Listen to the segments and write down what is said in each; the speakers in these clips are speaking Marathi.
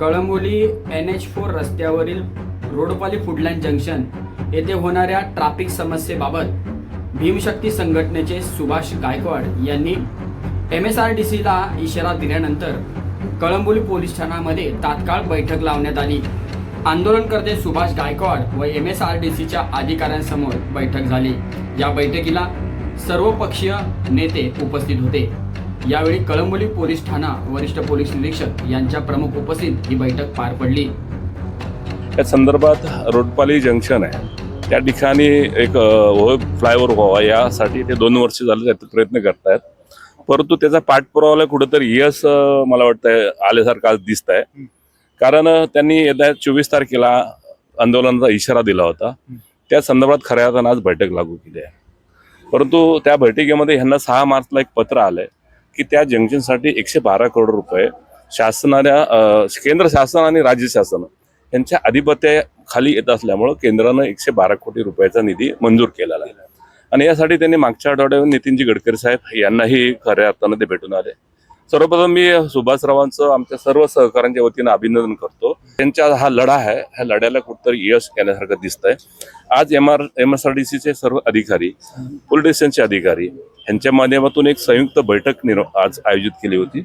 कळंबोली एन एच फोर रस्त्यावरील रोडपाली फुडलँड जंक्शन येथे होणाऱ्या ट्रॅफिक समस्येबाबत भीमशक्ती संघटनेचे सुभाष गायकवाड यांनी एम एस आर डी सीला इशारा दिल्यानंतर कळंबोली पोलीस ठाण्यामध्ये तात्काळ बैठक लावण्यात आली. आंदोलनकर्ते सुभाष गायकवाड व एम एस आर डी सीच्या अधिकाऱ्यांसमोर बैठक झाली. या बैठकीला सर्वपक्षीय नेते उपस्थित होते. यावेळी कळंबोली पोलीस ठाणा वरिष्ठ पोलीस निरीक्षक यांच्या प्रमुख उपस्थित ही बैठक पार पडली. या संदर्भात रोडपाली जंक्शन आहे. त्या ठिकाणी एक फ्लायओव्हर व्हावा यासाठी ते दोन वर्ष झाले त्याचे प्रयत्न करतायत. परंतु त्याचा पाठपुरावाला कुठंतरी यश मला वाटतं आल्यासारखं आज दिसत आहे कारण त्यांनी येत्या चोवीस तारखेला आंदोलनाचा इशारा दिला होता. त्या संदर्भात खऱ्या अर्थानं आज बैठक लागू केली आहे. परंतु त्या बैठकीमध्ये ह्यांना सहा मार्चला एक पत्र आलंय. की त्या जंक्शनसाठी एकशे बारा करोड रुपये शासनाच्या केंद्र शासन आणि राज्य शासन यांच्या अधिपत्याखाली येत असल्यामुळं केंद्रानं एकशे बारा कोटी रुपयाचा निधी मंजूर केलेला आहे. आणि यासाठी त्यांनी मागच्या आठवड्यावर नितीनजी गडकरी साहेब यांनाही खऱ्या अर्थानं ते भेटून आले. सर्वप्रथम मी सुभाषरावांचं आमच्या सर्व सहकाऱ्यांच्या वतीनं अभिनंदन करतो. त्यांचा हा लढा आहे ह्या लढ्याला कुठंतरी यश येण्यासारखं दिसतंय. आज M R M S R D सीचे सर्व अधिकारी पोलीस स्टेशनचे अधिकारी यांच्या माध्यमातून एक संयुक्त बैठक निर् आज आयोजित केली होती.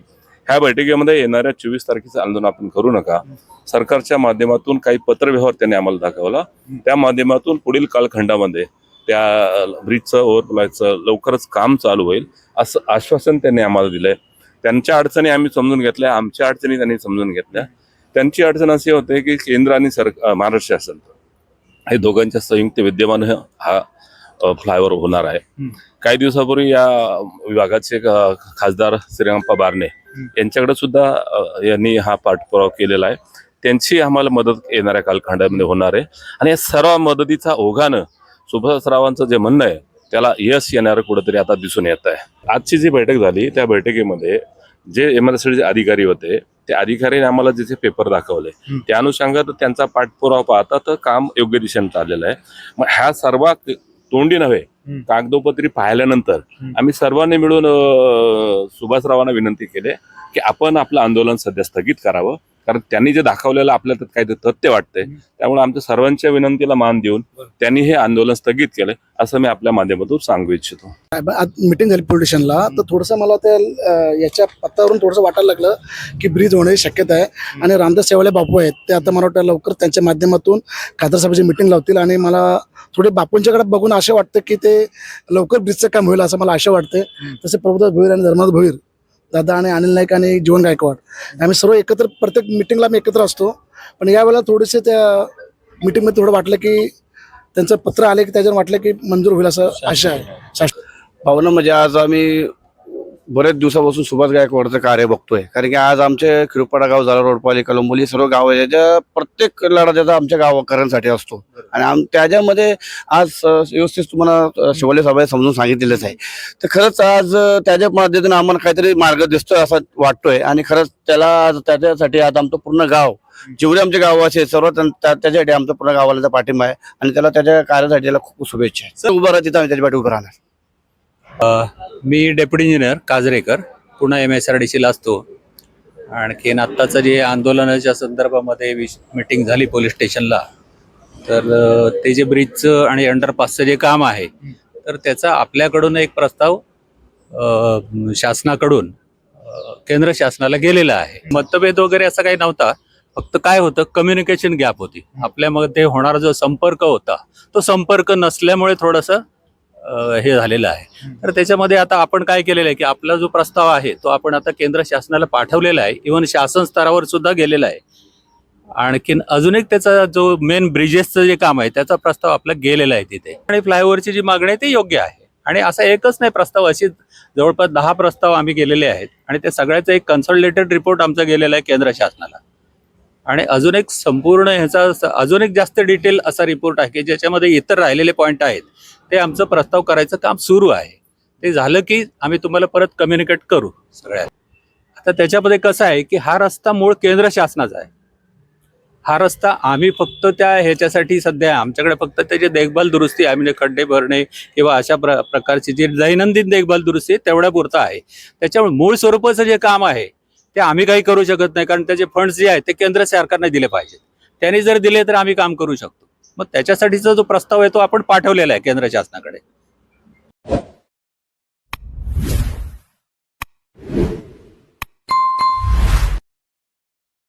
ह्या बैठकीमध्ये येणाऱ्या चोवीस तारखेचं आंदोलन आपण करू नका. सरकारच्या माध्यमातून काही पत्रव्यवहार त्यांनी आम्हाला दाखवला. त्या माध्यमातून पुढील कालखंडामध्ये त्या ब्रिजचं ओव्हरफ्लायचं लवकरच काम चालू होईल असं आश्वासन त्यांनी आम्हाला दिलंय. त्यांच्या अडचणी आम्ही समजून घेतल्या आमच्या अडचणी त्यांनी समजून घेतल्या. त्यांची अडचण अशी होते की केंद्र आणि सर महाराष्ट्र शासन. हे दोघांच्या संयुक्त विद्यमान हा फ्लायओव्हर होणार आहे. काही दिवसापूर्वी या विभागाचे खासदार श्रीरामप्पा बारणे यांच्याकडे सुद्धा यांनी हा पाठपुरावा केलेला आहे. त्यांची आम्हाला मदत येणाऱ्या कालखंडामध्ये होणार आहे. आणि या सर्व मदतीचा ओघानं सुभाषरावांचं जे म्हणणं आहे त्याला यश येणारं कुठंतरी आता दिसून येत आहे. आजची जी बैठक झाली त्या बैठकीमध्ये जे एम एस अधिकारी होते त्या अधिकाऱ्यांनी आम्हाला जिथे पेपर दाखवले त्या अनुषंगात त्यांचा पाठपुरावा पाहता तर काम योग्य दिशेने चाललेलं आहे. मग ह्या सर्व तोंडी नव्हे कागदोपत्री पाहिल्यानंतर आम्ही सर्वांनी मिळून सुभाषरावांना विनंती केली की आपण आपलं आंदोलन सध्या स्थगित करावं. कारण त्यांनी जे दाखवलेलं आपल्याला त्यात काही तथ्य वाटतंय त्यामुळे आमच्या सर्वांच्या विनंतीला मान देऊन त्यांनी हे आंदोलन स्थगित केलंय असं मी आपल्या माध्यमातून सांगू इच्छितो. मिटिंग झाली पोलीस स्टेशनला तर थोडंसं मला त्या याच्या पत्तावरून थोडंसं वाटायला लागलं की ब्रिज होण्याची शक्यता आहे. आणि रामदास सेवाले बापू आहेत ते आता मला वाटतं लवकर त्यांच्या माध्यमातून खासदार साहेबांची मिटिंग लावतील आणि मला थोडे बापूंच्याकडे बघून असं वाटतं की ते लवकर ब्रिजचं काम होईल असं मला आशा वाटते तसे प्रभुदास भोईर आणि धर्मादास भोईर दादा आणि अनिल नाईक आणि जीवन गायकवाड. आम्ही सर्व एकत्र प्रत्येक मिटिंगला आम्ही एकत्र असतो. पण यावेळेला थोडेसे त्या मिटिंगमध्ये थोडं वाटलं की त्यांचं पत्र आले की त्याच्यावर वाटलं की मंजूर होईल असं आशा आहे. भावना म्हणजे आज आम्ही बरेच दिवसापासून सुभाष गायकवाडचं कार्य बघतोय. कारण की आज आमचे खिरोपाडा गाव झालं रोडपाली कलंबोली सर्व गाव आहे ज्याच्या प्रत्येक लढा त्याचा आमच्या गावकऱ्यांसाठी असतो. आणि आम त्याच्यामध्ये आज व्यवस्थित तुम्हाला शिवाले शिवले साहेब समजून सांगितलेलंच आहे. तर खरंच आज त्याच्या माध्यमातून आम्हाला काहीतरी मार्ग दिसतोय असं वाटतोय. आणि खरंच त्याला आज त्याच्यासाठी आज आमचं पूर्ण गाव जेवढे आमचे गावाचे सर्व त्या- त्याच्यासाठी आमचा पूर्ण गावाला पाठिंबा आहे. आणि त्याला त्याच्या कार्यासाठी त्याला खूप शुभेच्छा आहे. उभं तिथं आम्ही त्याच्या पाठी उभं राहणार. मी डेप्युटी इंजिनियर काजरेकर पुन्हा एम एस आर डी सीला असतो. आणखीन आत्ताचं जे आंदोलनाच्या संदर्भामध्ये विश मीटिंग झाली पोलीस स्टेशनला तर ते जे ब्रिजचं आणि अंडरपासचं जे काम आहे तर त्याचा आपल्याकडून एक प्रस्ताव शासनाकडून केंद्र शासनाला गेलेला आहे. मतभेद वगैरे असा काही नव्हता फक्त काय होतं कम्युनिकेशन गॅप होती. आपल्यामध्ये होणारा जो संपर्क होता तो संपर्क नसल्यामुळे थोडंसं हे झालेलं आहे. तर त्याच्यामध्ये आता आपण काय केलेलं आहे की आपला जो प्रस्ताव आहे तो आपण आता केंद्र शासनाला पाठवलेला आहे. इव्हन शासन स्तरावर सुद्धा गेलेला आहे. आणखीन अजून एक त्याचा जो मेन ब्रिजेसचं जे काम आहे त्याचा प्रस्ताव आपला गेलेला आहे तिथे. आणि फ्लायओव्हरची जी मागणी आहे ती योग्य आहे. आणि असा एकच नाही प्रस्ताव अशी जवळपास दहा प्रस्ताव आम्ही गेलेले आहेत. आणि ते सगळ्याचा एक कन्सल्टेटेड रिपोर्ट आमचा गेलेला आहे केंद्र शासनाला. आणि अजून एक संपूर्ण ह्याचा अजून एक जास्त डिटेल असा रिपोर्ट आहे की ज्याच्यामध्ये इतर राहिलेले पॉईंट आहेत. ते आमचं प्रस्ताव करायचं काम सुरू आहे. ते झालं की आम्ही तुम्हाला परत कम्युनिकेट करू सगळ्या आता त्याच्यामध्ये कसं आहे की हा रस्ता मूळ केंद्र शासनाचा आहे. हा रस्ता आम्ही फक्त त्या ह्याच्यासाठी सध्या आमच्याकडे फक्त त्याची देखभाल दुरुस्ती आहे म्हणजे खड्डे भरणे किंवा अशा प्र प्रकारची जी दैनंदिन देखभाल दुरुस्ती तेवढ्या पुरता आहे. त्याच्यामुळे मूळ स्वरूपाचं जे काम आहे ते आम्ही काही करू शकत नाही कारण त्याचे फंड्स जे आहेत ते केंद्र सरकारने दिले पाहिजेत. त्यांनी जर दिले तर आम्ही काम करू शकतो. मग त्याच्यासाठीचा जो प्रस्ताव आहे तो आपण पाठवलेला आहे केंद्र शासनाकडे.